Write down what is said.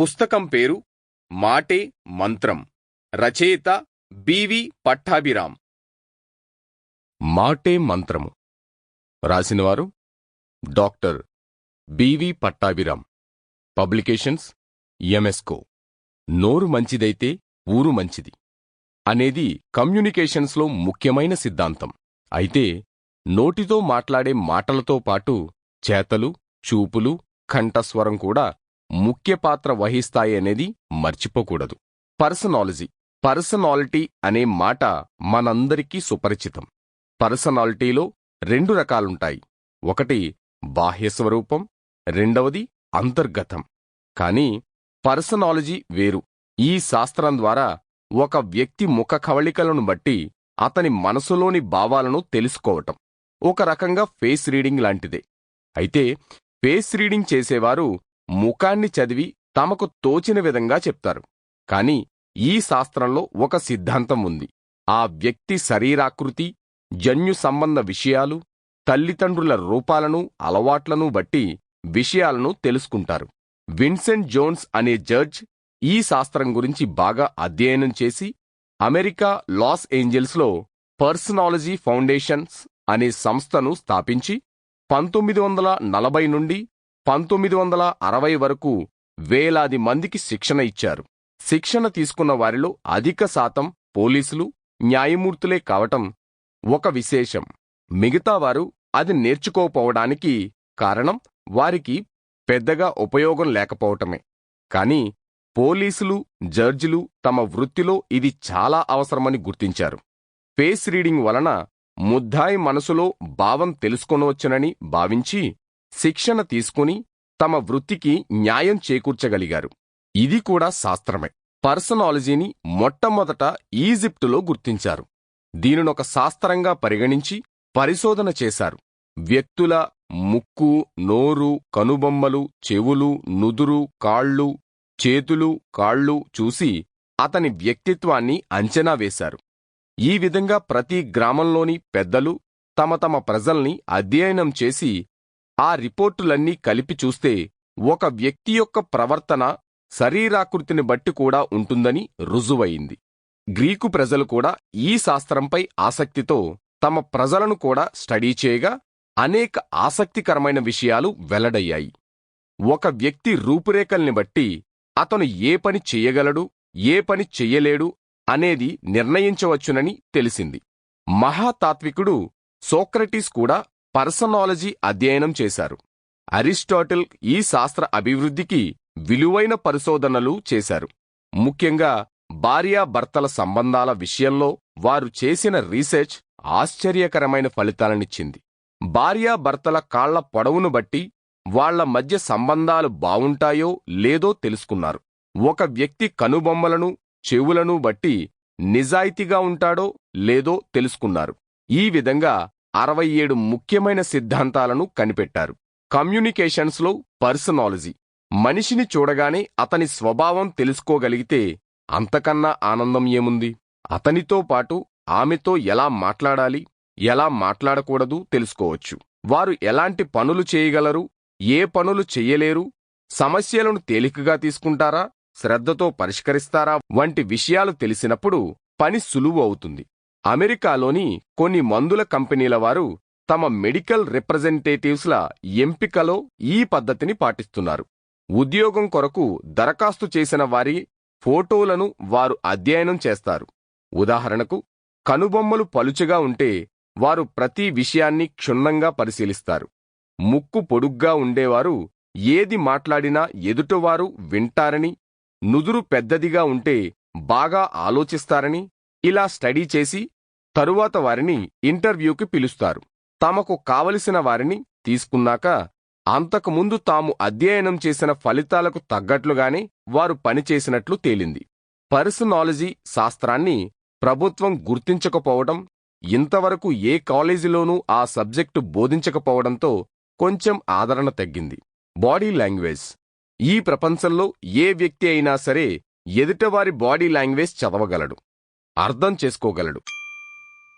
పుస్తకం పేరు మాటే మంత్రం. రచయిత బివి పట్టాభిరామ్. మాటే మంత్రము. రాసినవారు డాక్టర్ బివి పట్టాభిరామ్. పబ్లికేషన్స్ ఎంఎస్కో నోరు మంచిదైతే ఊరు మంచిది. అనేది కమ్యూనికేషన్స్లో ముఖ్యమైన సిద్ధాంతం. అయితే నోటితో మాట్లాడే మాటలతో పాటు చేతలు చూపులు కంఠస్వరం కూడా ముఖ్య పాత్ర వహిస్తాయనేది మర్చిపోకూడదు. పర్సనాలజీ. పర్సనాలిటీ అనే మాట మనందరికీ సుపరిచితం. పర్సనాలిటీలో రెండు రకాలుంటాయి. ఒకటి బాహ్య స్వరూపం రెండవది అంతర్గతం. కానీ పర్సనాలజీ వేరు. ఈ శాస్త్రం ద్వారా ఒక వ్యక్తి ముఖ కవళికలను బట్టి అతని మనసులోని భావాలను తెలుసుకోవటం. ఒక రకంగా ఫేస్ రీడింగ్ లాంటిదే. అయితే ఫేస్ రీడింగ్ చేసేవారు ముఖాన్ని చదివి తమకు తోచిన విధంగా చెప్తారు. కాని ఈ శాస్త్రంలో ఒక సిద్ధాంతం ఉంది. ఆ వ్యక్తి శరీరాకృతి జన్యు సంబంధ విషయాలు తల్లిదండ్రుల రూపాలను అలవాట్లను బట్టి విషయాలను తెలుసుకుంటారు. విన్సెంట్ జోన్స్ అనే జడ్జ్ ఈ శాస్త్రం గురించి బాగా అధ్యయనం చేసి అమెరికా లాస్ ఏంజల్స్లో పర్సనాలజీ ఫౌండేషన్స్ అనే సంస్థను స్థాపించి పంతొమ్మిది వందల నలభై నుండి పంతొమ్మిది వందల అరవై వరకు వేలాది మందికి శిక్షణ ఇచ్చారు. శిక్షణ తీసుకున్న వారిలో అధిక శాతం పోలీసులు న్యాయమూర్తులే కావటం ఒక విశేషం. మిగతావారు అది నేర్చుకోపోవడానికి కారణం వారికి పెద్దగా ఉపయోగం లేకపోవటమే. కాని పోలీసులు జడ్జిలు తమ వృత్తిలో ఇది చాలా అవసరమని గుర్తించారు. ఫేస్ రీడింగ్ వలన ముద్దాయి మనసులో భావం తెలుసుకొనవచ్చునని భావించి శిక్షణ తీసుకుని తమ వృత్తికి న్యాయం చేకూర్చగలిగారు. ఇది కూడా శాస్త్రమే. పర్సనాలజీని మొట్టమొదట ఈజిప్టులో గుర్తించారు. దీనినొక శాస్త్రంగా పరిగణించి పరిశోధన చేశారు. వ్యక్తుల ముక్కు నోరు కనుబొమ్మలు చెవులు నుదురు కాళ్ళు చేతులు కాళ్ళు చూసి అతని వ్యక్తిత్వాన్ని అంచనా వేశారు. ఈ విధంగా ప్రతి గ్రామంలోని పెద్దలు తమ తమ ప్రజల్ని అధ్యయనం చేసి ఆ రిపోర్టులన్నీ కలిపి చూస్తే ఒక వ్యక్తి యొక్క ప్రవర్తన శరీరాకృతిని బట్టి కూడా ఉంటుందని రుజువయింది గ్రీకు ప్రజలు కూడా ఈ శాస్త్రంపై ఆసక్తితో తమ ప్రజలను కూడా స్టడీ చేయగా అనేక ఆసక్తికరమైన విషయాలు వెల్లడయ్యాయి. ఒక వ్యక్తి రూపురేఖల్ని బట్టి అతను ఏ పని చెయ్యగలడు ఏ పని చెయ్యలేడు అనేది నిర్ణయించవచ్చునని తెలిసింది. మహాతాత్వికుడు సోక్రటీస్ కూడా పర్సనాలజీ అధ్యయనం చేశారు. అరిస్టాటిల్ ఈ శాస్త్ర అభివృద్ధికి విలువైన పరిశోధనలు చేశారు. ముఖ్యంగా భార్యాభర్తల సంబంధాల విషయంలో వారు చేసిన రీసెర్చ్ ఆశ్చర్యకరమైన ఫలితాలనిచ్చింది. భార్యాభర్తల కాళ్ళ పొడవును బట్టి వాళ్ళ మధ్య సంబంధాలు బావుంటాయో లేదో తెలుసుకున్నారు. ఒక వ్యక్తి కనుబొమ్మలను చెవులను బట్టి నిజాయితీగా ఉంటాడో లేదో తెలుసుకున్నారు. ఈ విధంగా అరవై ఏడు ముఖ్యమైన సిద్ధాంతాలను కనిపెట్టారు. కమ్యూనికేషన్స్లో పర్సనాలజీ. మనిషిని చూడగానే అతని స్వభావం తెలుసుకోగలిగితే అంతకన్నా ఆనందం ఏముంది? అతనితో పాటు ఆమెతో ఎలా మాట్లాడాలి? ఎలా మాట్లాడకూడదు తెలుసుకోవచ్చు. వారు ఎలాంటి పనులు చేయగలరు? ఏ పనులు చెయ్యలేరు సమస్యలను తేలికగా తీసుకుంటారా? శ్రద్ధతో పరిష్కరిస్తారా? వంటి విషయాలు తెలిసినప్పుడు పని సులువు అవుతుంది. అమెరికాలోని కొన్ని మందుల కంపెనీల వారు తమ మెడికల్ రిప్రజెంటేటివ్స్ల ఎంపికలో ఈ పద్ధతిని పాటిస్తున్నారు. ఉద్యోగం కొరకు దరఖాస్తు చేసిన వారి ఫోటోలను వారు అధ్యయనం చేస్తారు. ఉదాహరణకు కనుబొమ్మలు పలుచగా ఉంటే వారు ప్రతి విషయాన్ని క్షుణ్ణంగా పరిశీలిస్తారు. ముక్కు పొడుగ్గా ఉండేవారు ఏది మాట్లాడినా ఎదుటవారు వింటారని నుదురు పెద్దదిగా ఉంటే బాగా ఆలోచిస్తారని ఇలా స్టడీ చేసి తరువాత వారిని ఇంటర్వ్యూకి పిలుస్తారు. తమకు కావలసిన వారిని తీసుకున్నాక అంతకుముందు తాము అధ్యయనం చేసిన ఫలితాలకు తగ్గట్లుగానే వారు పనిచేసినట్లు తేలింది. పర్సనాలజీ శాస్త్రాన్ని ప్రభుత్వం గుర్తించకపోవడం ఇంతవరకు ఏ కాలేజీలోనూ ఆ సబ్జెక్టు బోధించకపోవడంతో కొంచెం ఆదరణ తగ్గింది. Body language. ఈ ప్రపంచంలో ఏ వ్యక్తి అయినా సరే ఎదుటవారి బాడీ లాంగ్వేజ్ చదవగలడు. అర్థం చేసుకోగలడు.